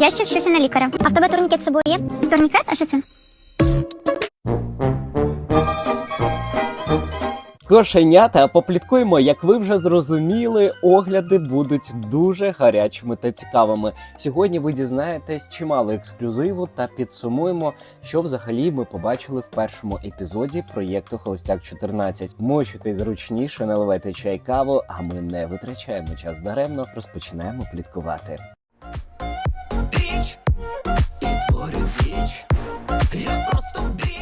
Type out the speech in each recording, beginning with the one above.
Я ще вчуся на лікаря. А в тебе турнікет з собою є? Турнікет? А що це? Кошенята, попліткуємо, як ви вже зрозуміли, огляди будуть дуже гарячими та цікавими. Сьогодні ви дізнаєтесь чимало ексклюзиву та підсумуємо, що взагалі ми побачили в першому епізоді проєкту Холостяк 14. Мочуйте зручніше, наливайте чай каву, а ми не витрачаємо час даремно, розпочинаємо пліткувати. Творять річ. Я просто біч.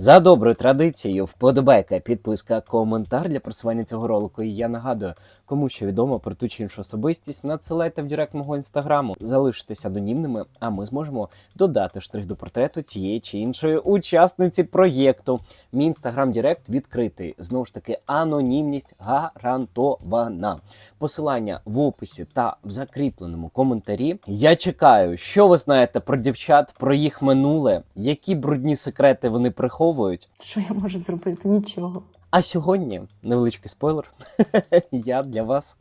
За доброю традицією, вподобайка, підписка, коментар для просування цього ролику. І я нагадую, кому що відомо про ту чи іншу особистість, надсилайте в директ мого інстаграму, залишитесь анонімними, а ми зможемо додати штрих до портрету тієї чи іншої учасниці проєкту. Мій інстаграм Директ відкритий. Знову ж таки, анонімність гарантована. Посилання в описі та в закріпленому коментарі. Я чекаю, що ви знаєте про дівчат, про їх минуле, які брудні секрети вони приховують. Що я можу зробити? Нічого. А сьогодні невеличкий спойлер. Я для вас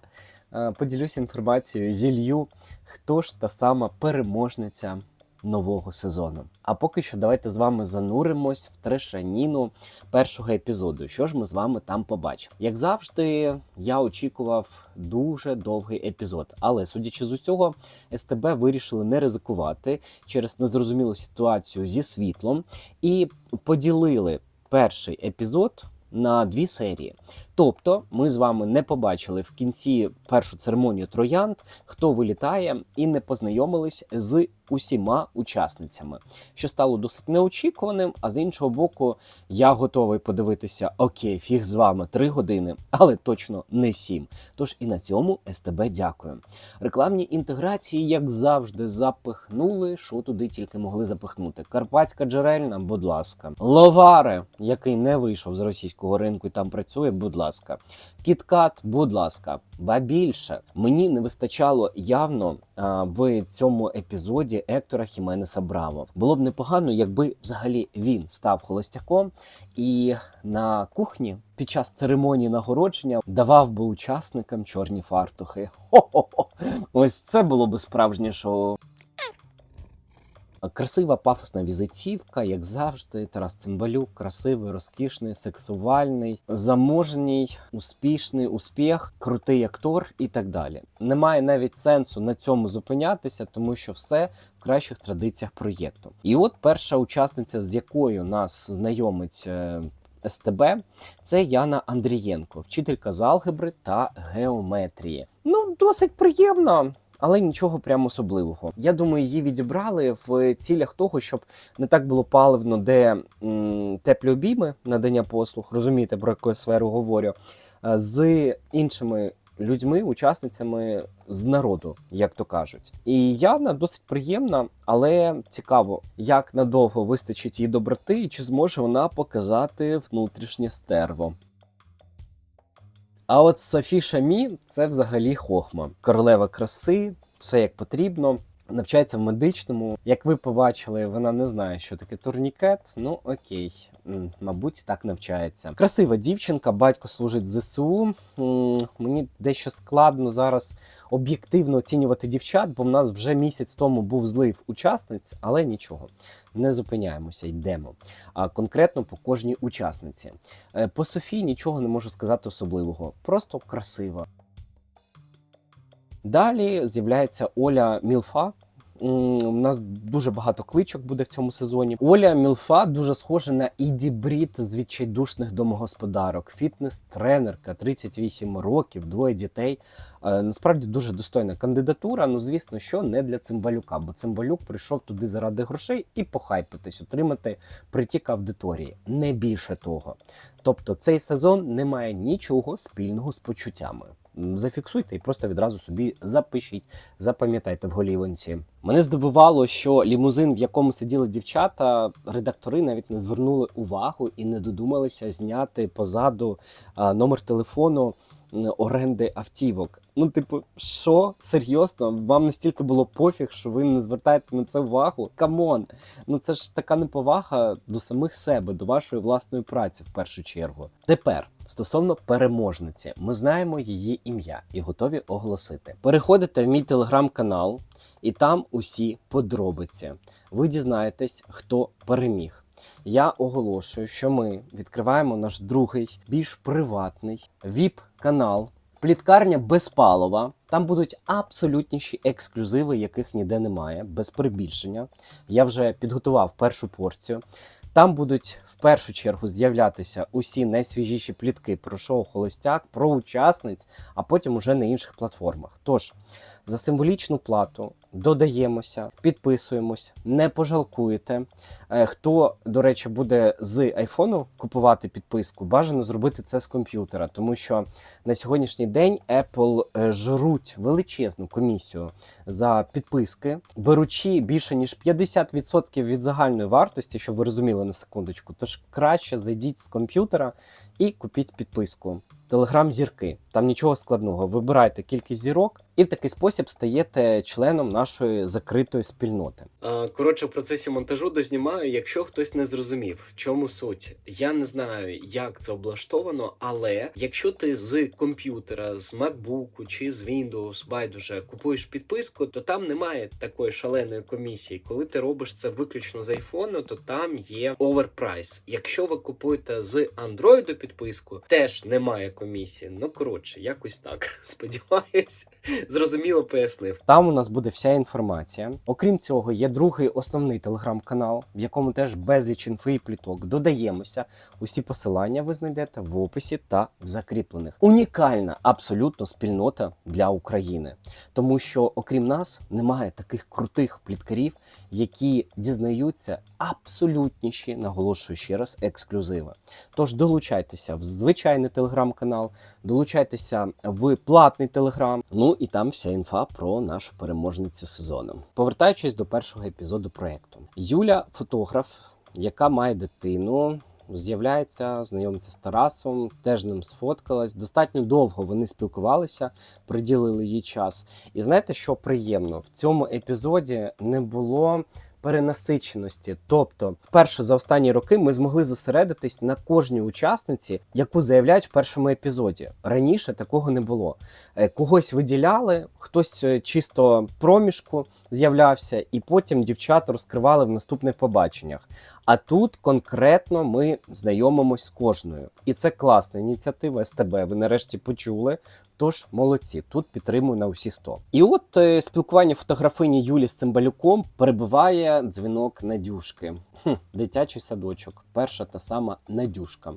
е, поділюся інформацією, зілью, хто ж та сама переможниця нового сезону. А поки що давайте з вами зануримось в трешаніну першого епізоду. Що ж ми з вами там побачимо? Як завжди, я очікував дуже довгий епізод, але судячи з усього, СТБ вирішили не ризикувати через незрозумілу ситуацію зі світлом і поділили перший епізод на дві серії. Тобто, ми з вами не побачили в кінці першу церемонію троянд, хто вилітає, і не познайомились з усіма учасницями, що стало досить неочікуваним. А з іншого боку, я готовий подивитися: окей, фіг з вами три години, але точно не сім. Тож і на цьому СТБ дякую. Рекламні інтеграції, як завжди, запихнули, що туди тільки могли запихнути. Карпатська джерельна, будь ласка, Ловаре, який не вийшов з російського ринку і там працює, будь ласка. Кіткат, будь ласка, ба більше мені не вистачало явно а, в цьому епізоді Ектора Хіменеса Браво. Було б непогано, якби взагалі він став холостяком і на кухні під час церемонії нагородження давав би учасникам чорні фартухи. Хо-хо-хо! Ось це було би справжнє шоу. Красива пафосна візитівка, як завжди. Тарас Цимбалюк, красивий, розкішний, сексуальний, заможній, успішний успіх, крутий актор і так далі. Немає навіть сенсу на цьому зупинятися, тому що все в кращих традиціях проєкту. І от перша учасниця, з якою нас знайомить. е, СТБ це Яна Андрієнко, вчителька з алгебри та геометрії. Ну, досить приємно. Але нічого прямо особливого. Я думаю, її відібрали в цілях того, щоб не так було паливно, де м, теплі обійми надання послуг, розумієте, про яку сферу говорю, е, з іншими людьми, учасницями з народу, як то кажуть. І Яна досить приємна, але цікаво, як надовго вистачить її доброти, і чи зможе вона показати внутрішнє стерво. А от Софі Шамі це взагалі хохма. Королева краси, все як потрібно. Навчається в медичному. Як ви побачили, вона не знає, що таке турнікет. Ну окей, мабуть, так навчається. Красива дівчинка, батько служить в ЗСУ. Мені дещо складно зараз об'єктивно оцінювати дівчат, бо в нас вже місяць тому був злив учасниць, але нічого, не зупиняємося, йдемо. А конкретно по кожній учасниці. Е, По Софії нічого не можу сказати особливого, просто красива. Далі з'являється Оля Мілфа. У нас дуже багато кличок буде в цьому сезоні. Оля Мілфа дуже схожа на Іді Брід з відчайдушних домогосподарок. Фітнес-тренерка, 38 років, двоє дітей. Е, Насправді дуже достойна кандидатура. Ну, звісно, що не для Цимбалюка, бо Цимбалюк прийшов туди заради грошей і похайпитись, отримати притік аудиторії. Не більше того. Тобто цей сезон не має нічого спільного з почуттями. Зафіксуйте і просто відразу собі запишіть, запам'ятайте в голівонці. Мене здивувало, що лімузин, в якому сиділи дівчата, редактори навіть не звернули увагу і не додумалися зняти позаду номер телефону оренди автівок. Ну, типу, що серйозно? Вам настільки було пофіг, що ви не звертаєте на це увагу? Камон! Ну це ж така неповага до самих себе, до вашої власної праці в першу чергу. Тепер стосовно переможниці, ми знаємо її ім'я і готові оголосити. Переходите в мій телеграм-канал, і там усі подробиці. Ви дізнаєтесь, хто переміг. Я оголошую, що ми відкриваємо наш другий, більш приватний віп-канал. Пліткарня Безпалова. Там будуть абсолютніші ексклюзиви, яких ніде немає, без перебільшення. Я вже підготував першу порцію. Там будуть в першу чергу з'являтися усі найсвіжіші плітки про шоу Холостяк, про учасниць, а потім уже на інших платформах. Тож за символічну плату додаємося, підписуємось, не пожалкуєте. Е, Хто, до речі, буде з айфону купувати підписку, бажано зробити це з комп'ютера, тому що на сьогоднішній день Apple е, жруть величезну комісію за підписки, беручи більше ніж 50% від загальної вартості, щоб ви розуміли на секундочку. Тож краще зайдіть з комп'ютера і купіть підписку. Телеграм зірки. Там нічого складного. Вибирайте кількість зірок і в такий спосіб стаєте членом нашої закритої спільноти. Коротше, в процесі монтажу дознімаю, якщо хтось не зрозумів, в чому суть. Я не знаю, як це облаштовано, але якщо ти з комп'ютера, з MacBook чи з Windows, байдуже купуєш підписку, то там немає такої шаленої комісії. Коли ти робиш це виключно з айфону, то там є оверпрайс. Якщо ви купуєте з Android підписку, теж немає комісії. Ну коротше, якось так. Сподіваюсь, зрозуміло пояснив. Там у нас буде вся інформація. Окрім цього, є другий основний телеграм-канал, в якому теж безліч інфи і пліток. Додаємося. Усі посилання ви знайдете в описі та в закріплених. Унікальна абсолютно спільнота для України, тому що окрім нас немає таких крутих пліткарів, які дізнаються абсолютніші, наголошую ще раз, ексклюзиви. Тож долучайтеся в звичайний телеграм-канал, долучайтеся в платний телеграм. Ну і там вся інфа про нашу переможницю сезону. Повертаючись до першого епізоду проекту, Юля, фотограф, яка має дитину. З'являється, знайомиться з Тарасом, теж ним сфоткалась. Достатньо довго вони спілкувалися, приділили їй час. І знаєте, що приємно? В цьому епізоді не було перенасиченості. Тобто, вперше за останні роки ми змогли зосередитись на кожній учасниці, яку заявляють в першому епізоді. Раніше такого не було. Е, Когось виділяли, хтось е, чисто проміжку з'являвся, і потім дівчата розкривали в наступних побаченнях. А тут конкретно ми знайомимось з кожною. І це класна ініціатива СТБ. Ви нарешті почули. Тож молодці, тут підтримую на усі 100. І от е, спілкування фотографині Юлі з Цимбалюком дзвінок Надюшки. Хм, дитячий садочок, перша та сама Надюшка,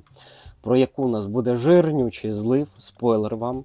про яку у нас буде жирнючий злив, спойлер вам.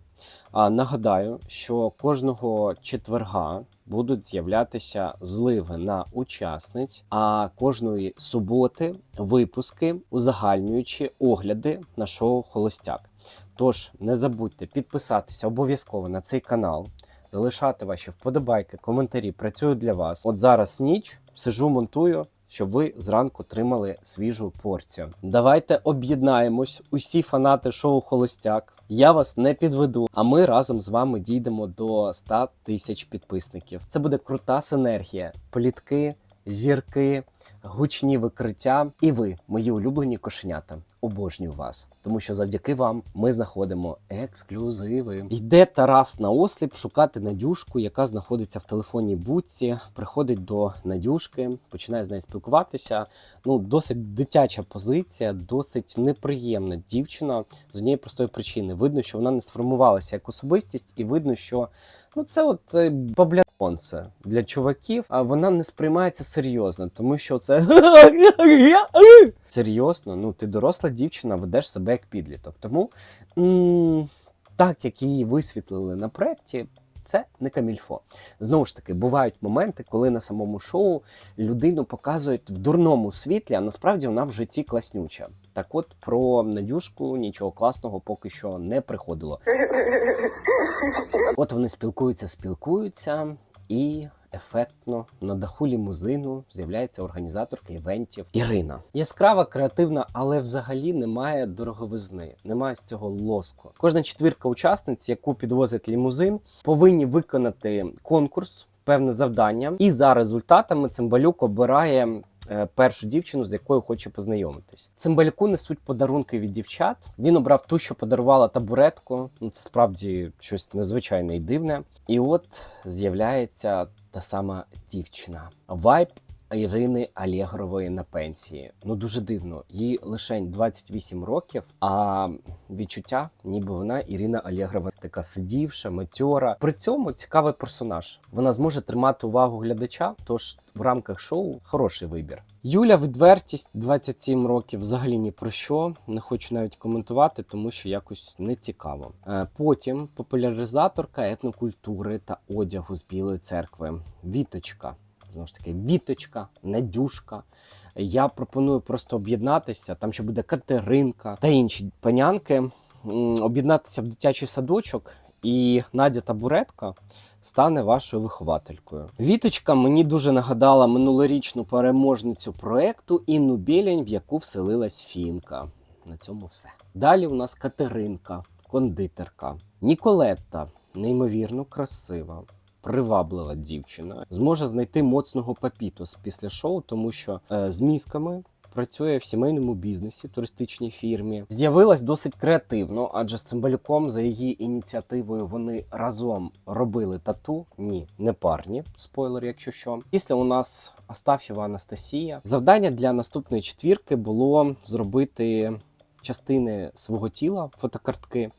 А, нагадаю, що кожного четверга будуть з'являтися зливи на учасниць, а кожної суботи випуски, узагальнюючи огляди на шоу Холостяк. Тож не забудьте підписатися обов'язково на цей канал, залишати ваші вподобайки, коментарі. Працюю для вас. От зараз ніч сижу, монтую. Щоб ви зранку отримали свіжу порцію. Давайте об'єднаємось, усі фанати шоу Холостяк. Я вас не підведу, а ми разом з вами дійдемо до 100 тисяч підписників. Це буде крута синергія, плітки, зірки, гучні викриття. І ви, мої улюблені кошенята, обожнюю вас, тому що завдяки вам ми знаходимо ексклюзиви. Йде Тарас на осліп шукати Надюшку, яка знаходиться в телефонній будці. Приходить до Надюшки, починає з нею спілкуватися. Ну, досить дитяча позиція, досить неприємна дівчина з однієї простої причини. Видно, що вона не сформувалася як особистість, і видно, що ну це от е, баблянце для чуваків, а вона не сприймається серйозно, тому що це серйозно. Ну ти доросла дівчина, ведеш себе як підліток. Тому м- так як її висвітлили на проєкті. Це не камільфо. Знову ж таки, бувають моменти, коли на самому шоу людину показують в дурному світлі, а насправді вона в житті класнюча. Так от про Надюшку нічого класного поки що не приходило. От вони спілкуються, спілкуються, і ефектно на даху лімузину з'являється організаторка івентів Ірина. Яскрава, креативна, але взагалі немає дороговизни, немає з цього лоску. Кожна четвірка учасниць, яку підвозить лімузин, повинні виконати конкурс. Певне завдання, і за результатами Цимбалюк обирає першу дівчину, з якою хоче познайомитись. Цимбалюку несуть подарунки від дівчат. Він обрав ту, що подарувала табуретку. Ну це справді щось незвичайне і дивне. І от з'являється та сама дівчина. Вайб Ірини Алєгрової на пенсії. Ну дуже дивно. Їй лише 28 років, а відчуття, ніби вона Ірина Алєгрова, така сидівша, матьора. При цьому цікавий персонаж. Вона зможе тримати увагу глядача. Тож в рамках шоу хороший вибір. Юля, відвертість 27 років, взагалі ні про що. Не хочу навіть коментувати, тому що якось не цікаво. Е, Потім популяризаторка етнокультури та одягу з Білої церкви. Віточка. Знову ж таки, Віточка, Надюшка. Я пропоную просто об'єднатися. Там ще буде Катеринка та інші панянки. Об'єднатися в дитячий садочок, і Надя Табуретка стане вашою вихователькою. Віточка мені дуже нагадала минулорічну переможницю проекту Інну Білянь, в яку вселилась Фінка. На цьому все. Далі у нас Катеринка, кондитерка, Ніколетта, неймовірно красива. Приваблива дівчина зможе знайти моцного папітос після шоу, тому що е, з мізками працює в сімейному бізнесі, туристичній фірмі. З'явилась досить креативно, адже з Цимбалюком за її ініціативою вони разом робили тату. Ні, не парні. Спойлер, якщо що. Після у нас Астафєва Анастасія. Завдання для наступної четвірки було зробити частини свого тіла, фотокартки.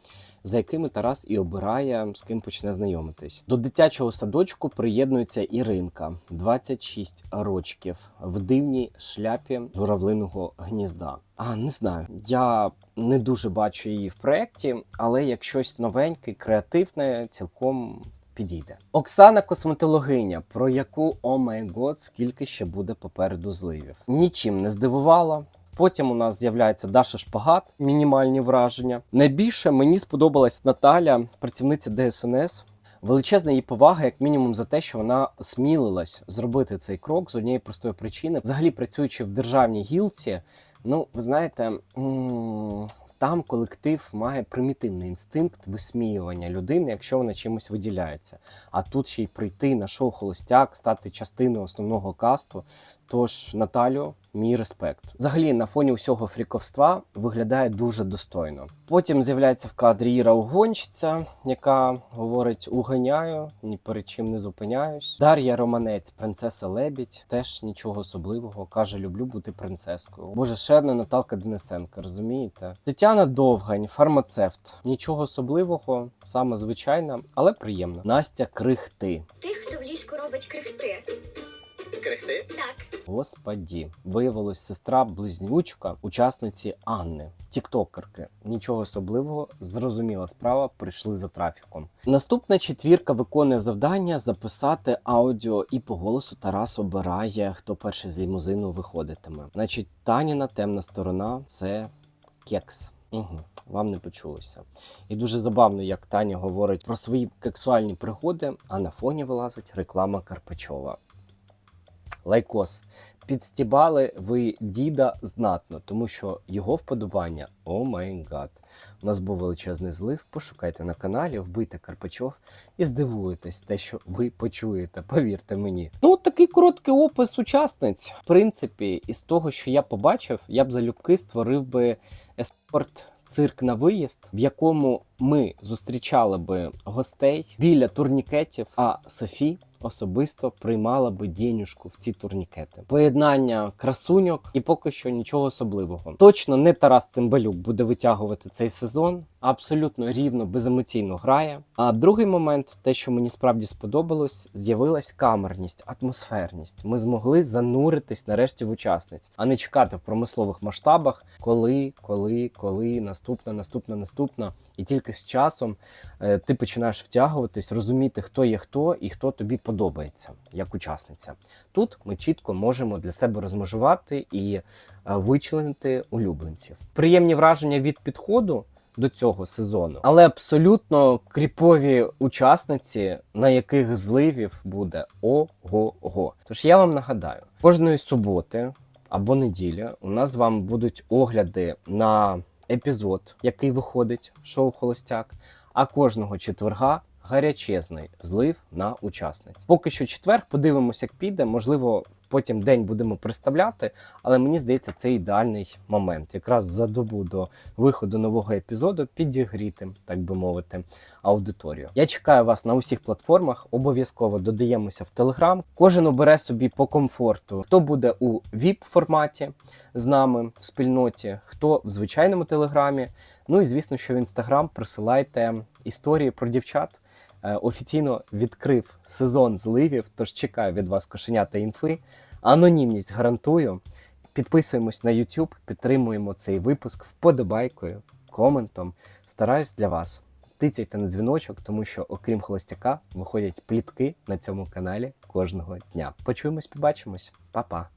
За якими Тарас і обирає, з ким почне знайомитись. До дитячого садочку приєднується Іринка, 26 рочків, в дивній шляпі журавлиного гнізда. А не знаю, я не дуже бачу її в проєкті, але як щось новеньке, креативне, цілком підійде. Оксана косметологиня, про яку о май год, скільки ще буде попереду зливів. Нічим не здивувала. Потім у нас з'являється Даша Шпагат, мінімальні враження. Найбільше мені сподобалась Наталя, працівниця ДСНС. Величезна її повага, як мінімум, за те, що вона осмілилась зробити цей крок з однієї простої причини. Взагалі, працюючи в державній гілці, ну ви знаєте, там колектив має примітивний інстинкт висміювання людини, якщо вона чимось виділяється. А тут ще й прийти на шоу Холостяк, стати частиною основного касту. Тож, Наталю, мій респект. Взагалі, на фоні усього фріковства виглядає дуже достойно. Потім з'являється в кадрі Іра Угонщиця, яка говорить: уганяю, ні перед чим не зупиняюсь. Дар'я Романець, принцеса Лебідь, теж нічого особливого. каже: люблю бути принцескою. Боже, ще одна Наталка Денисенко, розумієте? Тетяна Довгань, фармацевт. Нічого особливого, саме звичайна, але приємна. Настя Крихти. Тих, хто в ліжку робить крихти. Крихти? Так. Господі, виявилось сестра близнючка учасниці Анни, тіктокерки. Нічого особливого, зрозуміла справа, прийшли за трафіком. Наступна четвірка виконує завдання записати аудіо, і по голосу Тарас обирає, хто перший з лімузину виходитиме. Значить, Таніна темна сторона це кекс. Угу, вам не почулося. І дуже забавно, як Таня говорить про свої кексуальні пригоди, а на фоні вилазить реклама Карпачова. Лайкос. Підстібали ви діда знатно, тому що його вподобання о май гад. У нас був величезний злив. Пошукайте на каналі, вбийте Карпачов і здивуєтесь те, що ви почуєте. Повірте мені. Ну, такий короткий опис учасниць. В принципі, із того, що я побачив, я б залюбки створив би еспорт. Цирк на виїзд, в якому ми зустрічали би гостей біля турнікетів, а Софі особисто приймала би дінюшку в ці турнікети. Поєднання красуньок і поки що нічого особливого. Точно не Тарас Цимбалюк буде витягувати цей сезон. Абсолютно рівно, беземоційно грає. А другий момент, те, що мені справді сподобалось, з'явилась камерність, атмосферність. Ми змогли зануритись нарешті в учасниць, а не чекати в промислових масштабах, коли, коли, коли наступна, наступна, наступна. І тільки з часом е, ти починаєш втягуватись, розуміти, хто є хто і хто тобі подобається як учасниця. Тут ми чітко можемо для себе розмежувати і е, вичленити улюбленців. Приємні враження від підходу. До цього сезону, але абсолютно кріпові учасниці, на яких зливів буде ого-го. Тож я вам нагадаю, кожної суботи або неділі у нас з вами будуть огляди на епізод, який виходить шоу Холостяк. А кожного четверга гарячезний злив на учасниць. Поки що четвер, подивимося, як піде. Можливо, потім день будемо представляти, але мені здається, це ідеальний момент. Якраз за добу до виходу нового епізоду підігріти, так би мовити, аудиторію. Я чекаю вас на усіх платформах. Обов'язково додаємося в Телеграм. Кожен обере собі по комфорту, хто буде у vip форматі з нами в спільноті, хто в звичайному телеграмі. Ну і звісно, що в інстаграм присилайте історії про дівчат. Е, Офіційно відкрив сезон зливів, тож чекаю від вас кошенята інфи. Анонімність гарантую. Підписуємось на YouTube, підтримуємо цей випуск вподобайкою, коментом. Стараюсь для вас. Тицяйте на дзвіночок, тому що, окрім холостяка, виходять плітки на цьому каналі кожного дня. Почуємось, побачимось, Па-па!